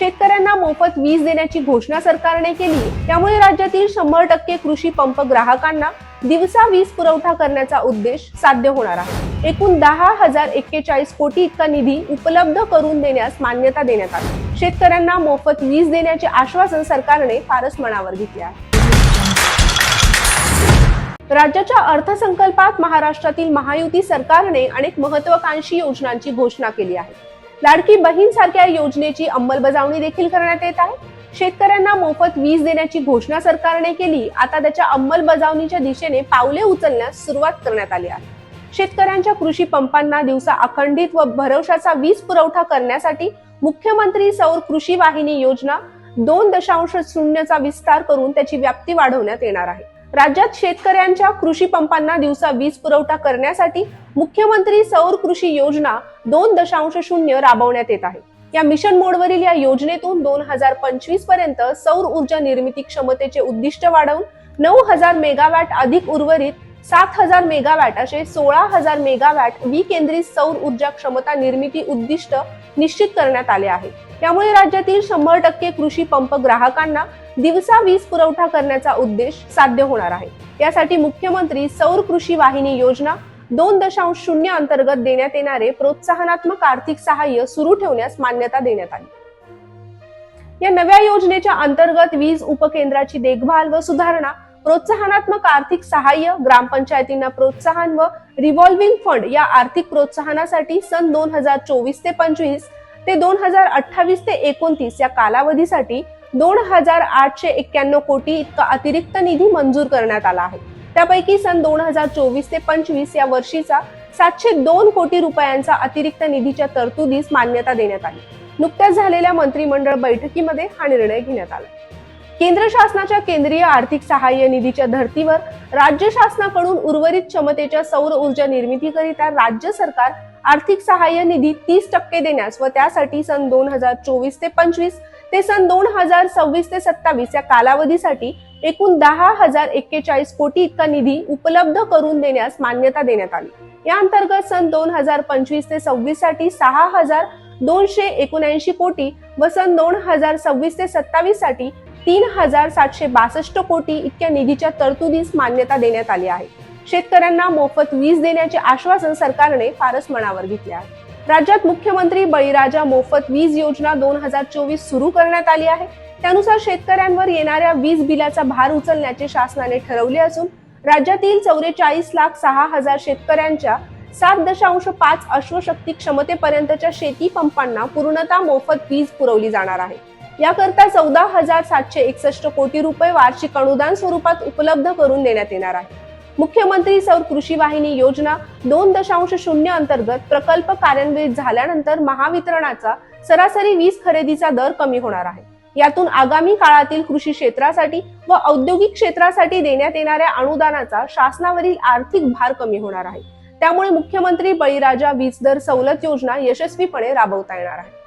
शेतकऱ्यांना मोफत वीज देण्याची घोषणा सरकारने केली त्यामुळे राज्यातील शंभर टक्के कृषी पंप ग्राहकांना दिवसा वीज पुरवठा करण्याचा उद्देश साध्य होणार आहे. एकूण दहा हजार एक्केचाळीस कोटी इतका निधी उपलब्ध करून देण्यास मान्यता देण्यात आली. शेतकऱ्यांना मोफत वीज देण्याचे आश्वासन सरकारने फारच मनावर घेतले आहे. राज्याच्या अर्थसंकल्पात महाराष्ट्रातील महायुती सरकारने अनेक महत्वाकांक्षी योजनांची घोषणा केली आहे. लाडकी बहीण सारख्या योजनेची अंमलबजावणी देखील करण्यात येत आहे. शेतकऱ्यांना मोफत वीज देण्याची घोषणा सरकारने केली. आता त्याच्या अंमलबजावणीच्या दिशेने पावले उचलण्यास सुरुवात करण्यात आली आहे. शेतकऱ्यांच्या कृषी पंपांना दिवसा अखंडित व भरवशाचा वीज पुरवठा करण्यासाठी मुख्यमंत्री सौर कृषी वाहिनी योजना दोन दशांश शून्यचा विस्तार करून त्याची व्याप्ती वाढवण्यात येणार आहे. राज्यात शेतकऱ्यांच्या कृषी पंपांना दिवसा वीज पुरवठा करण्यासाठी मुख्यमंत्री सौर कृषी योजना दोन दशांश शून्य राबवण्यात येत आहे. या मिशन मोडवरील या योजनेतून दोन हजार पंचवीसपर्यंत सौर ऊर्जा निर्मिती क्षमतेचे उद्दिष्ट वाढवून नऊ हजार मेगावॅट अधिक उर्वरित सात हजार मेगावॅट असे सोळा हजार मेगावॅट विकेंद्रित सौर ऊर्जा क्षमता निर्मिती उद्दिष्ट निश्चित करण्यात आले आहे. त्यामुळे राज्यातील शंभर टक्के कृषी पंप ग्राहकांना दिवसा वीज पुरवठा करण्याचा उद्देश साध्य होणार आहे. यासाठी मुख्यमंत्री सौर कृषी वाहिनी योजना दोन दशांश शून्य अंतर्गत देण्यात येणारे प्रोत्साहनात्मक आर्थिक सहाय्य सुरू ठेवण्यास मान्यता देण्यात आली. या नव्या योजनेच्या अंतर्गत वीज उपकेंद्राची देखभाल व सुधारणा प्रोत्साहनात्मक आर्थिक सहाय्य ग्रामपंचायतींना प्रोत्साहन व रिव्हॉल्व्हिंग फंड या आर्थिक प्रोत्साहनासाठी सन दोन हजार चोवीस ते पंचवीस ते दोन हजार अठ्ठावीस ते एकोणतीस या कालावधीसाठी दोन हजार आठशे एक्क्याण्णव कोटी इतका अतिरिक्त निधी मंजूर करण्यात आला आहे. त्यापैकी सन दोन हजार चोवीस ते पंचवीस या वर्षीचा सातशे दोन कोटी रुपयांचा अतिरिक्त निधीच्या तरतुदीस मान्यता देण्यात आली. नुकत्याच झालेल्या मंत्रिमंडळ बैठकीमध्ये हा निर्णय घेण्यात आला. केंद्र शासनाच्या केंद्रीय आर्थिक सहाय्य निधीच्या धर्तीवर राज्य शासनाकडून उर्वरित क्षमतेच्या सौर ऊर्जा निर्मितीकरिता राज्य सरकार आर्थिक सहाय्य निधी तीस टक्के देण्यास व त्यासाठी सन दोन हजार चोवीस ते पंचवीस ते सन दोन हजार सव्वीस ते सत्तावीस या कालावधीसाठी एकूण दहा हजार एक्केचाळीस कोटी इतका निधी उपलब्ध करून देण्यास मान्यता देण्यात आली. या अंतर्गत सन दोन हजार पंचवीस ते सव्वीससाठी सहा हजार दोनशे एकोणऐंशी कोटी व सन दोन हजार सव्वीस ते सत्तावीससाठी तीन हजार सातशे बासष्ट कोटी इतक्या निधीच्या तरतुदीस मान्यता देण्यात आली आहे. शेतकऱ्यांना मोफत वीज देण्याचे आश्वासन सरकारने फारच मनावर घेतले आहे. राज्यात मुख्यमंत्री बळीराजा मोफत वीज योजना दोन हजार चोवीस सुरू करण्यात आली आहे. त्यानुसार शेतकऱ्यांवर येणाऱ्या वीज बिलाचा भार उचलण्याचे शासनाने ठरवले असून राज्यातील चौवेचाळीस लाख सहा हजार शेतकऱ्यांच्या सात दशांश पाच अश्वशक्ती क्षमतेपर्यंतच्या शेती पंपांना पूर्णतः मोफत वीज पुरवली जाणार आहे. याकरता चौदा हजार सातशे एकसष्ट कोटी रुपये वार्षिक अनुदान स्वरूपात उपलब्ध करून देण्यात येणार आहे. मुख्यमंत्री सौर कृषी वाहिनी योजना दोन दशांश शून्य अंतर्गत प्रकल्प कार्यान्वित झाल्यानंतर महावितरणाचा सरासरी वीज खरेदीचा दर कमी होणार आहे. यातून आगामी काळातील कृषी क्षेत्रासाठी व औद्योगिक क्षेत्रासाठी देण्यात येणाऱ्या अनुदानाचा शासनावरील आर्थिक भार कमी होणार आहे. त्यामुळे मुख्यमंत्री बळीराजा वीज दर सवलत योजना यशस्वीपणे राबवता येणार आहे.